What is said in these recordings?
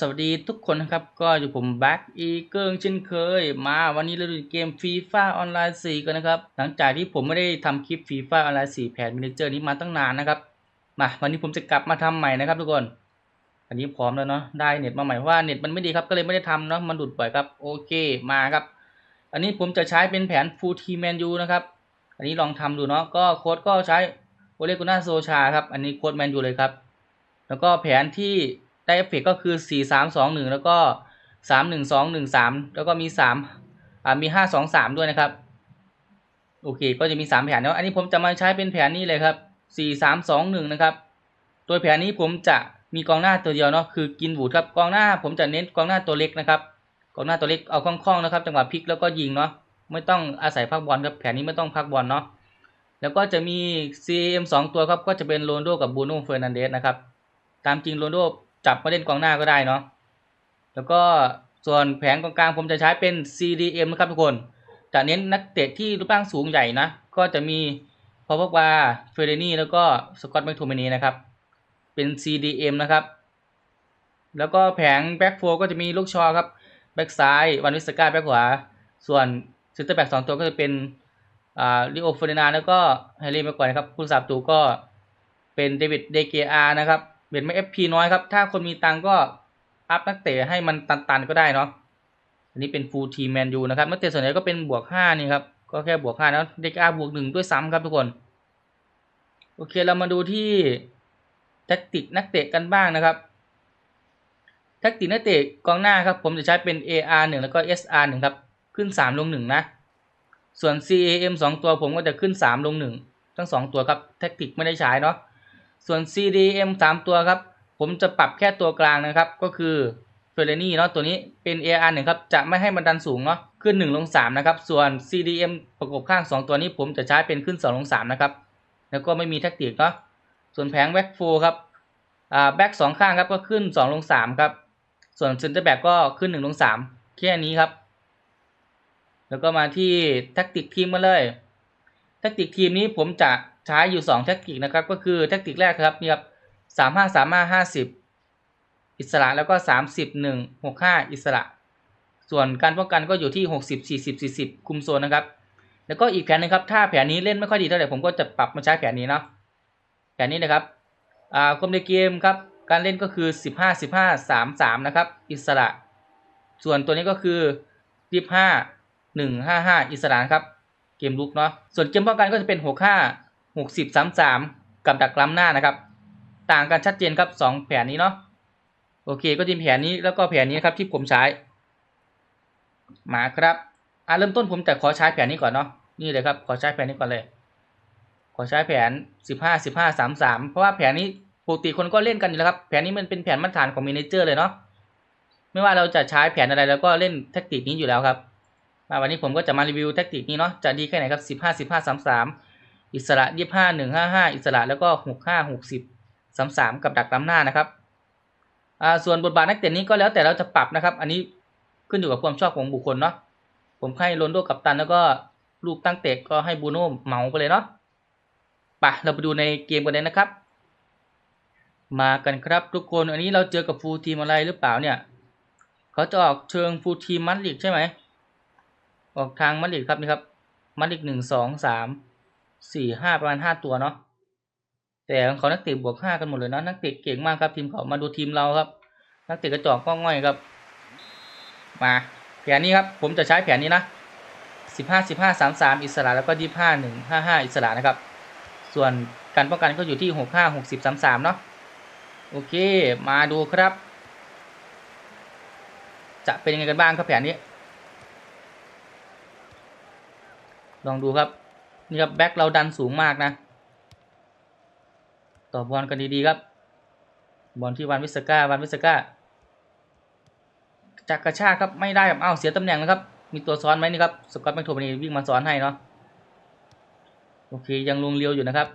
สวัสดีทุกคนนะครับ ก็อยู่ผมแบ็กอีเกิงเช่นเคย มาวันนี้เราดูเกมฟีฟ่าออนไลน์4กันนะครับ หลังจากที่ผมไม่ได้ทำคลิปฟีฟ่าออนไลน์4แผนมินิเจอร์นี้มาตั้งนานนะครับ มาวันนี้ผมจะกลับมาทำใหม่นะครับทุกคน อันนี้พร้อมแล้วเนาะได้เน็ตมาใหม่ว่าเน็ตมันไม่ดีครับก็เลยไม่ได้ทำเนาะมันหลุดบ่อยครับโอเคมาครับ อันนี้ผมจะใช้เป็นแผน Full Team Man U นะครับ อันนี้ลองทำดูเนาะก็โค้ดก็ใช้โอเลกุน่าโซชาครับอันนี้โค้ดแมนยูเลยครับแล้วก็แผนที่ ได้เอฟเฟกก็คือ4 3 2 1แล้วก็3 1 2 1 3แล้วก็มี3อ่ามี5 2 3ด้วยนะครับ โอเค ก็จะมี3แผนแล้วอันนี้ผมจะมาใช้เป็นแผนนี้เลยครับ4 3 2 1นะครับโดยแผนนี้ผมจะมีกองหน้าตัวเดียวเนาะคือกินบูดครับกองหน้าผมจะเน้นกองหน้าตัวเล็กนะครับกองหน้าตัวเล็กเอาคล่องๆนะครับ จังหวะพลิกแล้วก็ยิงเนาะไม่ต้องอาศัยพักบอลครับแผนนี้ไม่ต้องพักบอลเนาะแล้วก็จะมี CM 2 ตัวครับก็จะเป็นโรนโดกับบูโน่เฟอร์นันเดสนะครับตามจริงโรนโด จับมาเล่นกองหน้าก็ได้เนาะแล้วก็ส่วนแผงกองกลางผมจะใช้เป็น CDM นะครับทุกคนจะเน้นนักเตะที่รูปร่างสูงใหญ่นะ ก็จะมีพอพกวาเฟเรนี่แล้วก็สกอตแมคโทมนีนะครับ เป็น CDM นะครับ แล้วก็แผงแบ็กโฟก็จะมีลูกชอครับ แบ็กซ้ายวันวิสกาแบ็กขวา ส่วนเซนเตอร์แบ็กสองตัวก็จะเป็นอ่าลิโอเฟอร์นานแล้วก็แฮร์รี่มาก่อนนะครับ คุณสาบตูก็เป็นเดวิดเดเกอานะครับ เบ็ดไม่ FP น้อยครับ ถ้าคนมีตังก็อัพนักเตะให้มันตันๆก็ได้เนาะ อันนี้เป็นฟูลทีแมนยูนะครับ นักเตะส่วนใหญ่ก็เป็นบวกห้านี่ครับ ก็แค่บวกห้าแล้วเดกอาบวกหนึ่งด้วยซ้ำครับทุกคน โอเคเรามาดูที่แทคติกนักเตะกันบ้างนะครับ แทคติกนักเตะกองหน้าครับ ผมจะใช้เป็น AR 1แล้วก็ SR 1ครับ ขึ้น 3 ลง 1 นะ ส่วน CAM 2 ตัวผมก็จะขึ้น 3 ลง 1 ทั้ง 2 ตัวครับ แทคติกไม่ได้ใช้เนาะ ส่วน CDM 3 ตัวครับ ผมจะปรับแค่ตัวกลางนะครับ ก็คือเฟรนี่เนาะตัวนี้เป็น AR 1ครับ จะไม่ให้มันดันสูงเนาะขึ้น 1 ลง 3 นะครับ ส่วน CDM ประกบข้าง 2 ตัวนี้ผมจะใช้เป็นขึ้น 2 ลง 3 นะครับ แล้วก็ไม่มีแทคติกเนาะส่วนแผงแบ็กโฟครับอ่าแบ็กสองข้างครับก็ขึ้น 2 ลง 3 ครับ ส่วนเซนเตอร์แบ็กก็ขึ้น 1 ลง 3 แค่นี้ครับ แล้วก็มาที่แทคติกทีมกันเลยแทคติกทีมนี้ผมจะ ใช้อยู่2แทคติกนะครับก็คือแทคติกแรกครับนี่ครับสามห้าสามห้าห้าสิบอิสระแล้วก็สามสิบหนึ่งหกห้าอิสระ ส่วนการป้องกันก็อยู่ที่หกสิบสี่สิบสี่สิบคุมโซนนะครับ แล้วก็อีกแผนหนึงครับถ้าแผนนี้เล่นไม่ค่อยดีเท่าไหร่ผมก็จะปรับมาใช้แผนนี้เนาะแผนนี้นะครับอ่าคมในเกมครับการเล่นก็คือสิบห้าสิบห้าสามสามนะครับอิสระ ส่วนตัวนี้ก็คือยี่ห้าหนึ่งห้าห้าอิสระครับเกมลุกเนาะส่วนเกมป้องกันก็จะเป็นหกห้า 60 33 กับดักล้ำหน้านะครับ ต่างกันชัดเจนครับ 2 แผนนี้เนาะโอเคก็จะแผนนี้แล้วก็แผนนี้นครับที่ผมใช้มาครับอ่าเริ่มต้นผมแต่ขอใช้แผนนี้ก่อนเนาะนี่เลยครับขอใช้แผนนี้ก่อนเลย ขอใช้แผน 15 15 33 เพราะว่าแผนนี้ปกติคนก็เล่นกันอยู่แล้วครับแผนนี้มันเป็นแผนมาตรฐานของมินิเจอร์เลยเนาะไม่ว่าเราจะใช้แผนอะไรแล้วก็เล่นแทคกติกนี้อยู่แล้วครับมาวันนี้ผมก็จะมารีวิวแทคกติกนี้เนาะจะดีแค่ไหนครับ 15 15 33 อิสระยี่ห้าหนึ่งห้าห้าอิสระแล้วก็หกห้าหกสิบสามสามกับดักล้ำหน้านะครับอ่าส่วนบทบาทนักเตะนี้ก็แล้วแต่เราจะปรับนะครับ อันนี้ขึ้นอยู่กับความชอบของบุคคลเนาะผมให้โรนโดกับตันแล้วก็ลูกตั้งเตะก็ให้บูโน่เหมาไปเลยเนาะไปเราไปดูในเกมกันเลยนะครับ มากันครับทุกคนอันนี้เราเจอกับฟูลทีมอะไรหรือเปล่าเนี่ยเขาจะออกเชิงฟูลทีมมัดลิกใช่ไหมออกทางมัดลิกครับนี่ครับมัดลิกหนึ่งสองสาม สี่ห้าประมาณห้าตัวเนาะแต่ของเขานักเตะบวกห้ากันหมดเลยเนาะนักเตะเก่งมากครับทีมเขามาดูทีมเราครับ นักเตะกระจอกก็ง่อยครับ มาแผนนี้ครับ ผมจะใช้แผนนี้นะสิบห้าสิบห้าสามสามอิสระแล้วก็ยี่ห้าหนึ่งห้าห้าอิสระนะครับ ส่วนการป้องกันก็อยู่ที่หกห้าหกสิบสามสามเนาะโอเค มาดูครับ จะเป็นยังไงกันบ้างครับแผนนี้ ลองดูครับ นี่ครับแบ็คเราดันสูงมากนะ ต่อบอลกันดีๆครับ บอลที่วันวิสก้าวันวิสก้าจากกระชากครับไม่ได้ครับอ้าวเสียตำแหน่งนะครับ มีตัวซ้อนไหมนี่ครับสกอตแมคโทมันีวิ่งมาซ้อนให้เนาะโอเคยังลงเรียวอยู่นะครับ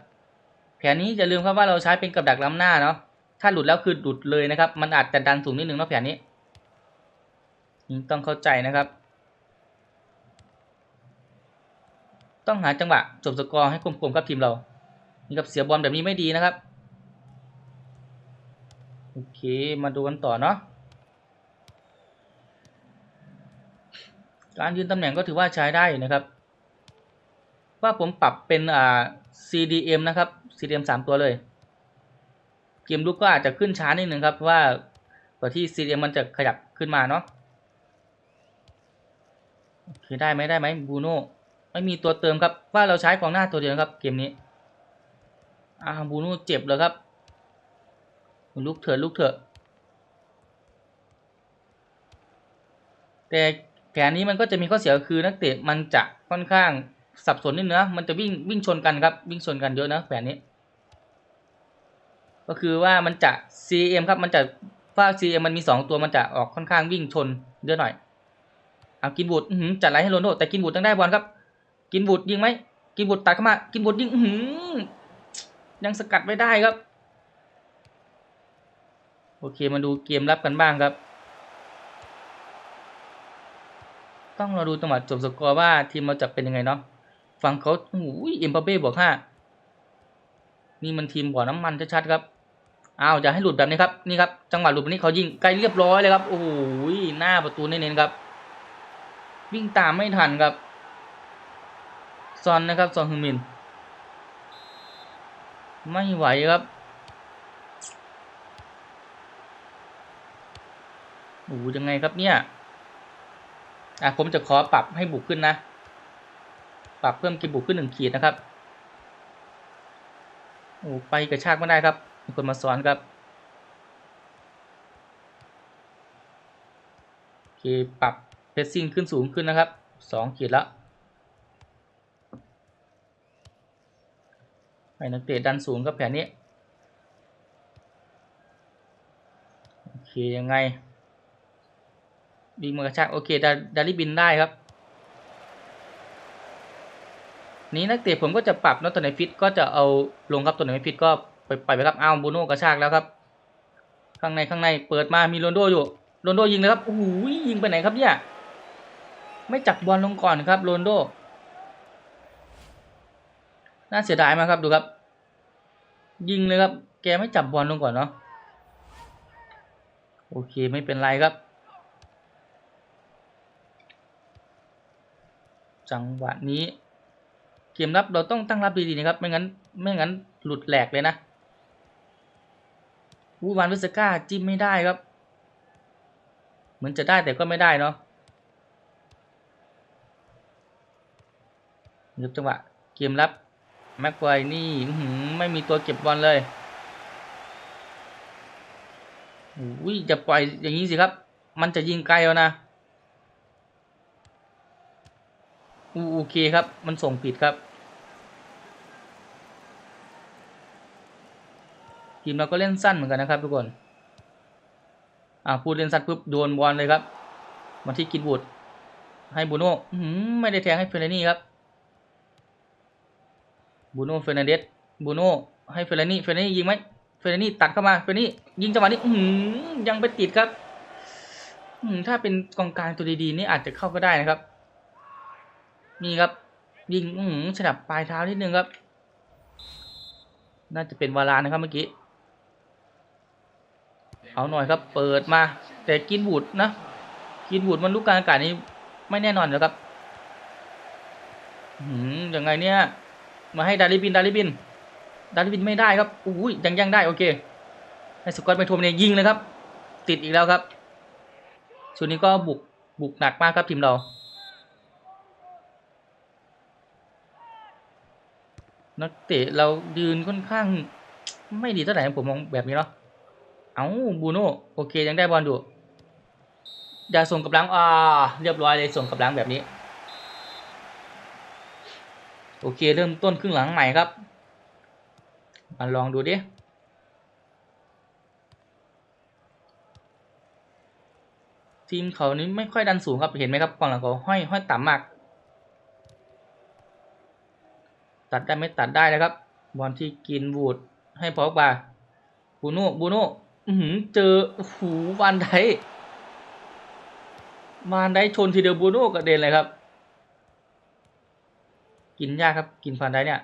แผนนี้อย่าลืมครับว่าเราใช้เป็นกับดักล้ำหน้าเนาะถ้าหลุดแล้วคือหลุดเลยนะครับ มันอาจจะดันสูงนิดนึงเนาะแผนนี้ต้องเข้าใจนะครับ ต้องหาจังหวะจบสกอร์ให้กลมๆรับทีมเรา นี่กับเสียบอลแบบนี้ไม่ดีนะครับ โอเคมาดูกันต่อเนาะ การยืนตำแหน่งก็ถือว่าใช้ได้นะครับ ว่าผมปรับเป็นอ่า CDM นะครับ CDM 3 ตัวเลย เกมลุกก็อาจจะขึ้นช้านิดหนึ่งครับ เพราะว่ากว่ที่ CDM มันจะขยับขึ้นมาเนาะโอเคได้ไหมได้ไหมบูโน่ ไม่มีตัวเติมครับว่าเราใช้กองหน้าตัวเดียวนะครับเกมนี้อาบูน่เจ็บเลยครับลุกเถอะลุกเถอะแต่แผนนี้มันก็จะมีข้อเสียคือนักเตะมันจะค่อนข้างสับสนนิดนึงนะมันจะวิ่งวิ่งชนกันครับวิ่งชนกันเยอะนะแผนนี้ ก็คือว่ามันจะ CM ครับมันจะฝ้า CM มันมีสองตัวมันจะออกค่อนข้างวิ่งชนเยอะหน่อยเอากินบูดจัดไรให้โรนโดแต่กินบูดต้องได้บอลครับ กินบูดยิงไหมกินบูดตัดเข้ามา กินบูดยิงหือยังสกัดไม่ได้ครับ โอเคมาดูเกมรับกันบ้างครับ ต้องเราดูจังหวะจบสกอร์ว่าทีมเราจะเป็นยังไงเนาะฝั่งเขาโอ้ยเอ็มบาเป้บวกห้านี่มันทีมบ่อน้ำมันชัดๆครับอ้าวอย่าให้หลุดแบบนี้ครับนี่ครับจังหวะหลุดแบบนี้เขายิงไกลเรียบร้อยเลยครับโอ้ยหน้าประตูเน้นๆครับ วิ่งตามไม่ทันครับ ซอนนะครับซอนฮึงมิน ไม่ไหวครับโอ้ยังไงครับเนี่ย อะผมจะขอปรับให้บุกขึ้นนะ ปรับเพิ่มกิบุกขึ้นหนึ่งขีดนะครับ โอ้ไปกระชากไม่ได้ครับ มีคนมาสอนครับโอเคปรับเพสซิ่งขึ้นสูงขึ้นนะครับสองขีดแล้ว ให้นักเตะดันสูงครับแผนนี้ โอเค ยังไงวิ่งมากระชากโอเคดาดาริบินได้ครับ นี้นักเตะผมก็จะปรับนะตัวไหนฟิตก็จะเอาลงครับตัวไหนไม่ฟิตก็ไปไปไปครับอ้าวบูโน่กระชากแล้วครับ ข้างในข้างในเปิดมามีโรนโดอยู่โรนโดยิงเลยครับโอ้โหยิงไปไหนครับเนี่ยไม่จับบอลลงก่อนครับโรนโด น่าเสียดายมากครับดูครับ ยิงเลยครับ แกไม่จับบอลลงก่อนเนาะโอเคไม่เป็นไรครับ จังหวะนี้ เกมรับเราต้องตั้งรับดีๆนะครับ ไม่งั้นไม่งั้นหลุดแหลกเลยนะวูวานวิสก้าจิ้มไม่ได้ครับ เหมือนจะได้แต่ก็ไม่ได้เนาะเงียบจังหวะเกมรับ แม็กไวนี่ไม่มีตัวเก็บบอลเลยอุ้ยจะปล่อยอย่างนี้สิครับ มันจะยิงไกลแล้วนะโอเคครับ มันส่งผิดครับ ทีมเราก็เล่นสั้นเหมือนกันนะครับทุกคน อ่าพูดเล่นสั้นปุ๊บโดนบอลเลยครับ มาที่กินบูดให้บูโน่ไม่ได้แทงให้เฟรนนี่ครับ บูโน่เฟรนเดสบูโน่ให้เฟรนนี่เฟรนนี่ยิงไหมเฟรนนี่ตัดเข้ามาเฟรนนี่ยิงจังหวะนี้ยังไปติดครับถ้าเป็นกองกลางตัวดีๆนี่อาจจะเข้าก็ได้นะครับ นี่ครับ ยิงอืมฉลับปลายเท้านิดนึงครับ น่าจะเป็นวาลานะครับเมื่อกี้ เอาหน่อยครับ เปิดมา แต่กินบูดนะ กินบูดมันลูกกลางอากาศนี้ไม่แน่นอนแล้วครับหืมยังไงเนี่ย มาให้ดาริบินดาริบิน ดาริบินไม่ได้ครับอุ้ยยังยังได้โอเคให้สกอตไปทวมเนี่ยยิงเลยครับ ติดอีกแล้วครับส่วนนี้ก็บุกบุกหนักมากครับทีมเรานักเตะเรายืนค่อนข้างไม่ดีเท่าไหร่ผมมองแบบนี้เนาะเอาบูโน่โอเคยังได้บอลดูอย่าส่งกับหลังอ่าเรียบร้อยเลยส่งกับหลังแบบนี้ โอเคเริ่มต้นครึ่งหลังใหม่ครับ มาลองดูดิทีมเขานี้ไม่ค่อยดันสูงครับเห็นไหมครับกองหลังเขาห้อยห้อยต่ำมาก ตัดได้ไม่ตัดได้นะครับ บอลที่กินวูดให้พอกบาบูโน่บูโน่อือเจอหูวานไดวานไดชนทีเดียวบูโน่กระเด็นเลยครับ กินยากครับกินฟานได้เนี่ย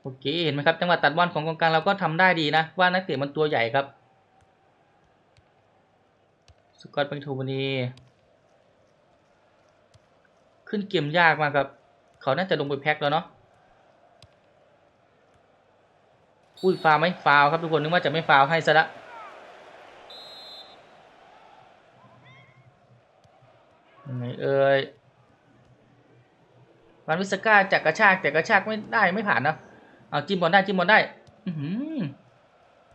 โอเคเห็นไหมครับจังหวะตัดบอลของกองกลางเราก็ทำได้ดีนะว่านักเตะมันตัวใหญ่ครับ สกอตแมคโทบันีขึ้นเกมยากมากครับ เขาน่าจะลงไปแพ็คแล้วเนาะอุ้ยฟาวไหมฟาวครับทุกคนนึกว่าจะไม่ฟาวให้ซะละยังไงเอ่ย วันวิสก้าจากกระชากแต่กระชากไม่ได้ไม่ผ่านนะเอาจิ้มบอลได้จิ้มบอลได้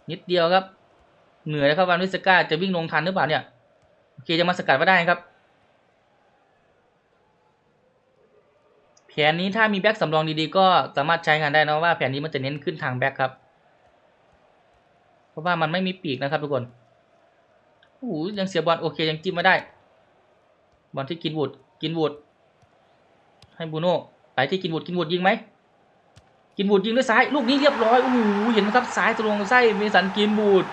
นิดเดียวครับ เหนื่อยครับวันวิสก้าจะวิ่งลงทันหรือเปล่าเนี่ยโอเคจะมาสกัดมาได้ครับแผนนี้ถ้ามีแบ็กสำรองดีๆก็สามารถใช้งานได้นะว่าแผนนี้มันจะเน้นขึ้นทางแบ็กครับ เพราะว่ามันไม่มีปีกนะครับทุกคนโอ้โหยังเสียบอลโอเคยังจิ้มมาได้ บอลที่กินวูดกินวูด ให้บูโน่ไปที่กินวูดกินวูดยิงไหมกินบูดยิงด้วยซ้ายลูกนี้เรียบร้อยโอ้โหเห็นไหมครับซ้ายตรงไส้เมสันกินบูด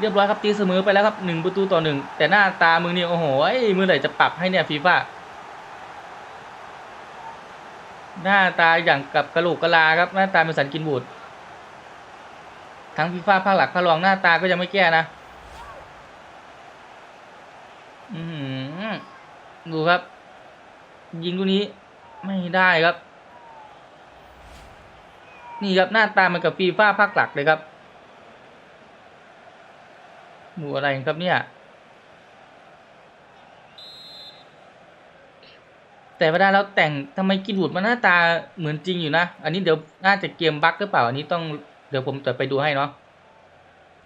เรียบร้อยครับตีเสมอไปแล้วครับหนึ่งประตูต่อหนึ่งแต่หน้าตามึงเนี่ยโอ้โหไอ้มือไหนจะปรับให้เนี่ยฟีฟ่าหน้าตาอย่างกับกระโหลกกะลาครับหน้าตาเป็นสันกินบูดทั้งฟีฟ่าภาคหลักภาครองหน้าตาก็ยังไม่แก้นะอือหือดูครับ ยิงลูกนี้ไม่ได้ครับ นี่ครับหน้าตามันกับฟีฟ่าภาคหลักเลยครับหมูอะไรครับเนี่ย แต่เวลาเราแต่งทำไมกินบูดมันหน้าตาเหมือนจริงอยู่นะ อันนี้เดี๋ยวน่าจะเกมบั๊กหรือเปล่า อันนี้ต้องเดี๋ยวผมจะไปดูให้เนาะ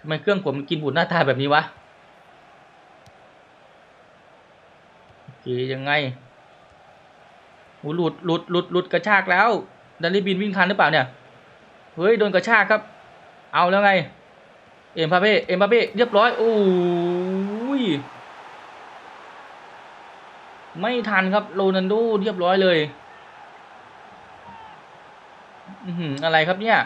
ทำไมเครื่องผมกินบูดหน้าตาแบบนี้วะโอเคยังไง หหลุดหลุดหลุดหลุดกระชากแล้วดันลี่บินวิ่งทันหรือเปล่าเนี่ยเฮ้ยโดนกระชากครับ เอาแล้วไง เอ็มพาเป้เอ็มพาเป้เรียบร้อยโอ้ยไม่ทันครับโรนันโดเรียบร้อยเลยอือหืออะไรครับเนี่ย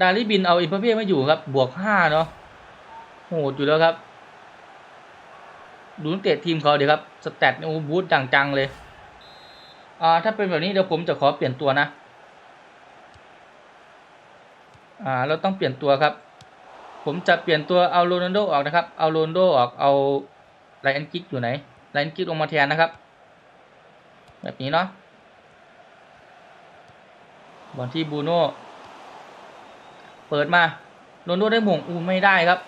ดาริบินเอาเอ็มพาเป้ไม่อยู่ครับ บวกห้าเนาะโหดอยู่แล้วครับ ดูนักเตะทีมเขาเดี๋ยวครับ สแตทโอ้บูทจังจังๆเลย อ่าถ้าเป็นแบบนี้เดี๋ยวผมจะขอเปลี่ยนตัวนะอ่าเราต้องเปลี่ยนตัวครับ ผมจะเปลี่ยนตัวเอาโรนัลโดออกนะครับเอาโรนัลโดออกเอาไลออนกิกอยู่ไหนไลออนกิกลงมาแทนนะครับ แบบนี้เนาะบอลที่บูโน่เปิดมาโรนัลโดได้หม่งอูไม่ได้ครับ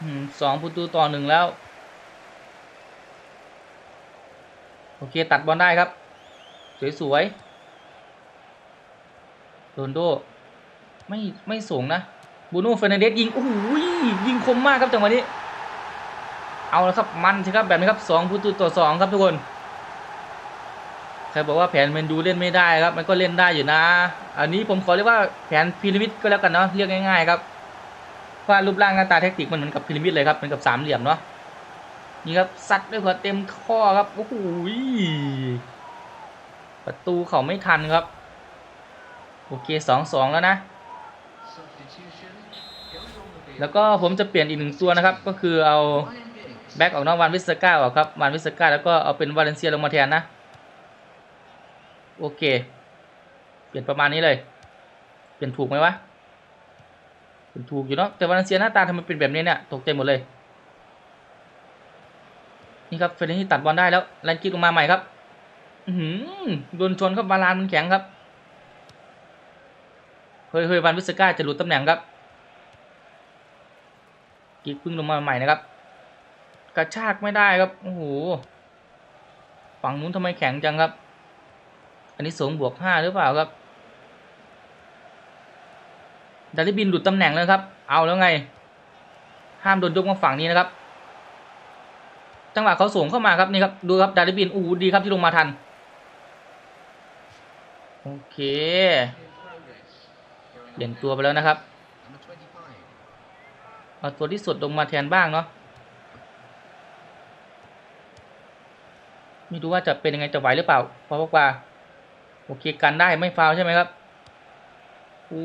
อืมสองประตูต่อหนึ่งแล้ว โอเค ตัดบอลได้ครับ สวยๆโรนโด ไม่ ไม่สูงนะบูโน่เฟรนเดสยิง โอ้โหยิงคมมากครับจังหวะนี้ เอาละครับ มันใช่ครับ แบบนี้ครับสองประตูต่อสองครับทุกคน ใครบอกว่าแผนเมนดูเล่นไม่ได้ครับ มันก็เล่นได้อยู่นะ อันนี้ผมขอเรียกว่าแผนพีระมิดก็แล้วกันเนาะ เรียกง่ายๆครับเพราะว่ารูปร่างหน้าตาแทคติกมันเหมือนกับพีระมิดเลยครับ เหมือนกับสามเหลี่ยมเนาะ นี่ครับซัดด้วยหัวเต็มข้อครับโอ้โหประตูเขาไม่ทันครับ โอเคสองสองแล้วนะ แล้วก็ผมจะเปลี่ยนอีกหนึ่งตัวนะครับ ก็คือเอาแบ็กออกนอกวันวิสก้าออกครับวันวิสก้าแล้วก็เอาเป็นวาเลนเซียลงมาแทนนะ โอเค เปลี่ยนประมาณนี้เลย เปลี่ยนถูกไหมวะ เปลี่ยนถูกอยู่เนาะแต่วาเลนเซียหน้าตาทำไมเป็นแบบนี้เนี่ยตกใจหมดเลย นี่ครับเฟรนที่ตัดบอลได้แล้วแลนกิกลงมาใหม่ครับอือหือโดนชนครับบาลานมันแข็งครับเฮ้ยเฮ้ยวันวิสก้าจะหลุดตำแหน่งครับกิกพึ่งลงมาใหม่นะครับ กระชากไม่ได้ครับโอ้โหฝั่งนู้นทำไมแข็งจังครับ อันนี้สูงบวกห้าหรือเปล่าครับดาริบินหลุดตำแหน่งแล้วครับ เอาแล้วไง ห้ามโดนยกมาฝั่งนี้นะครับ จังหวะเขาส่งเข้ามาครับนี่ครับดูครับดาริบินอู้ดีครับที่ลงมาทัน โอเค เปลี่ยนตัวไปแล้วนะครับเอาตัวที่สุดลงมาแทนบ้างเนาะไม่รู้ว่าจะเป็นยังไงจะไหวหรือเปล่าเพราะว่าโอเคกันได้ไม่ฟาวใช่ไหมครับโอ้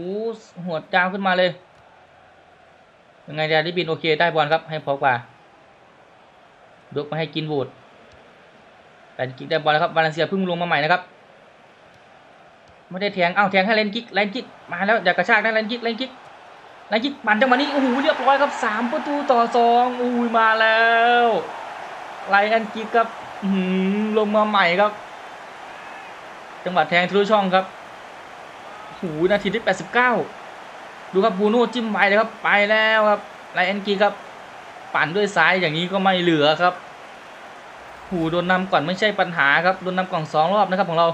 หัวจามขึ้นมาเลยยังไงดาริบินโอเคได้บอลครับให้พอกว่า ยกมาให้กินบูดแต่กิกได้บอลแล้วครับวาเลนเซียเพิ่งลงมาใหม่นะครับไม่ได้แทงเอ้าแทงให้เลนกิกเลนกิกมาแล้วอยากกระชากได้เลนกิกเลนกิกเลนกิกปั่นจังหวะนี้โอ้โหเรียบร้อยครับสามประตูต่อสองอุ้ยมาแล้วไลแอนกิกครับลงมาใหม่ครับ จังหวะแทงทะลุช่องครับหูนาทีที่89ดูครับบูโน่จิ้มไปเลยครับไปแล้วครับไลแอนกิกครับ ปั่นด้วยซ้ายอย่างนี้ก็ไม่เหลือครับหูโดนนำก่อนไม่ใช่ปัญหาครับโดนนำก่อนสองรอบนะครับของเรา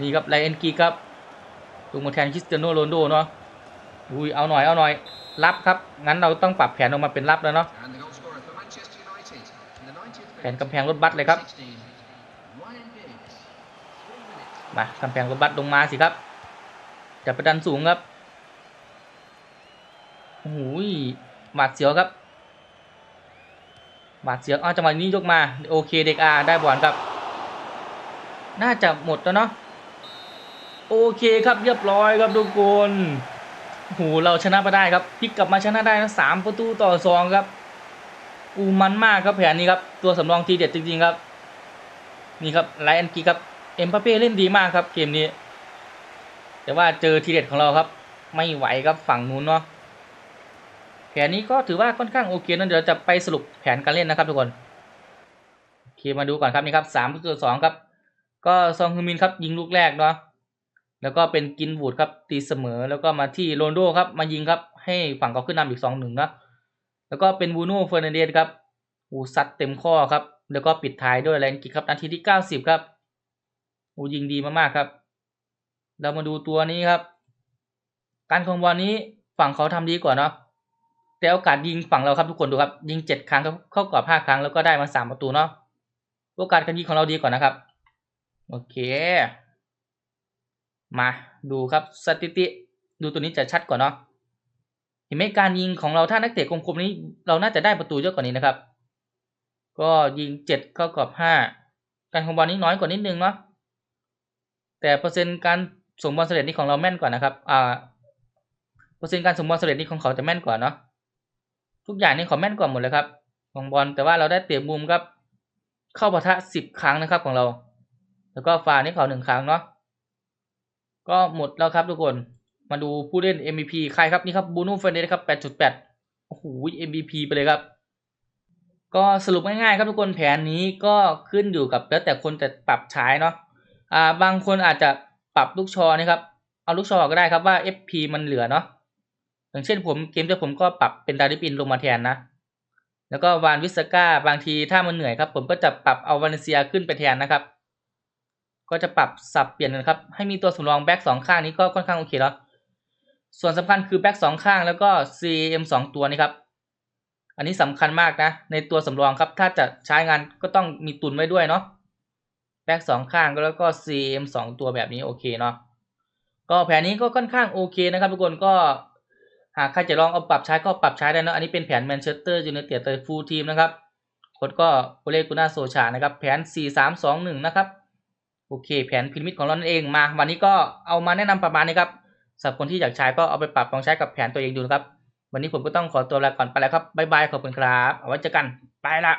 นี่ครับไลแอนกีครับลงมาแทนคริสเตียโนโรนโดเนาะอุ้ยเอาหน่อยเอาหน่อยรับครับงั้นเราต้องปรับแผนออกมาเป็นรับแล้วเนาะแผนกำแพงรถบัสเลยครับมากำแพงรถบัสลงมาสิครับจะประดันสูงครับโอ้โหยหวาดเสียวครับ หวาดเสียวอ้าวจังหวะนี้ยกมา โอเคเด็กอาได้บอลครับ น่าจะหมดแล้วเนาะโอเคครับเรียบร้อยครับทุกคนโอ้โหเราชนะมาได้ครับพลิกกลับมาชนะได้นะสามประตูต่อสองครับอูมันมากครับแผนนี้ครับตัวสำรองทีเด็ดจริงๆครับ นี่ครับไลอันกีครับเอ็มปาเป้เล่นดีมากครับเกมนี้ แต่ว่าเจอทีเด็ดของเราครับ ไม่ไหวครับฝั่งนู้นเนาะ แผนนี้ก็ถือว่าค่อนข้างโอเคนะเดี๋ยวเราจะไปสรุปแผนการเล่นนะครับทุกคนโอเคมาดูก่อนครับนี่ครับสามตูต่อสองครับ ก็ซองฮึมินครับยิงลูกแรกเนาะแล้วก็เป็นกินวูดครับตีเสมอแล้วก็มาที่โรนโดครับมายิงครับให้ฝั่งเขาขึ้นนำอีกสองหนึ่งนะแล้วก็เป็นบูโน่เฟอร์นันเดสครับอูซัดเต็มข้อครับ แล้วก็ปิดท้ายด้วยแรงกิกครับนาทีที่เก้าสิบครับอ้ยิงดีมากๆครับ เรามาดูตัวนี้ครับ การคองบอลนี้ฝั่งเขาทำดีกว่าเนาะ แต่โอกาสยิงฝั่งเราครับทุกคนดูครับ ยิงเจ็ดครั้งเข้ากรอบห้าครั้งแล้วก็ได้มาสามประตูเนาะโอกาสการยิงของเราดีกว่านะครับ โอเค มาดูครับสถิติ ดูตัวนี้จะชัดกว่าเนาะเห็นไหมการยิงของเราถ้านักเตะคมๆนี้ เราน่าจะได้ประตูเยอะกว่านี้นะครับ ก็ยิงเจ็ดเข้ากรอบห้าการครองบอลนี้น้อยกว่านิดนึงเนาะแต่เปอร์เซ็นต์การส่งบอลเสร็จนี่ของเราแม่นกว่านะครับ อ่า เปอร์เซ็นต์การส่งบอลเสร็จนี่ของเขาจะแม่นกว่าเนาะ ทุกอย่างนี่ขาแม่นกว่าหมดเลยครับของบอลแต่ว่าเราได้เตะมุมครับ เข้าปะทะสิบครั้งนะครับของเรา แล้วก็ฟานี่เขาหนึ่งครั้งเนาะก็หมดแล้วครับทุกคนมาดูผู้เล่น MVP ใครครับนี่ครับบูนูเฟนเดสครับ 8.8 โอ้โห MVP ไปเลยครับ ก็สรุปง่ายๆครับทุกคนแผนนี้ก็ขึ้นอยู่กับแล้วแต่คนจะปรับใช้เนาะอ่าบางคนอาจจะปรับลูกชอนะครับ เอาลูกชอก็ได้ครับว่า FP มันเหลือเนาะ อย่างเช่นผมเกมที่ผมก็ปรับเป็นดาริปินลงมาแทนนะ แล้วก็วานวิสก้าบางทีถ้ามันเหนื่อยครับ ผมก็จะปรับเอาวานเซียขึ้นไปแทนนะครับ ก็จะปรับสับเปลี่ยนกันครับ ให้มีตัวสำรองแบ็กสองข้างนี้ก็ค่อนข้างโอเคแล้ว ส่วนสำคัญคือแบ็กสองข้างแล้วก็ CM สองตัวนี้ครับ อันนี้สำคัญมากนะ ในตัวสำรองครับ ถ้าจะใช้งานก็ต้องมีตุนไว้ด้วยเนาะแบ็กสองข้างแล้วก็ CM สองตัวแบบนี้โอเคเนาะก็แผนนี้ก็ค่อนข้างโอเคนะครับทุกคนก็ หากใครจะลองเอาปรับใช้ก็ปรับใช้ได้นะอันนี้เป็นแผนแมนเชสเตอร์ยูไนเต็ดแต่ฟูลทีมนะครับโค้ดก็โอเลกุน่าโซชานะครับ แผน 4 3 2 1 นะครับ โอเค แผนพิมิตของเรานั่นเองมา วันนี้ก็เอามาแนะนำประมาณนี้ครับสำหรับคนที่อยากใช้ก็เอาไปปรับลองใช้กับแผนตัวเองดูนะครับ วันนี้ผมก็ต้องขอตัวลาก่อนไปแล้วครับบ๊ายบายขอบคุณครับเอาไว้เจอกันไปละ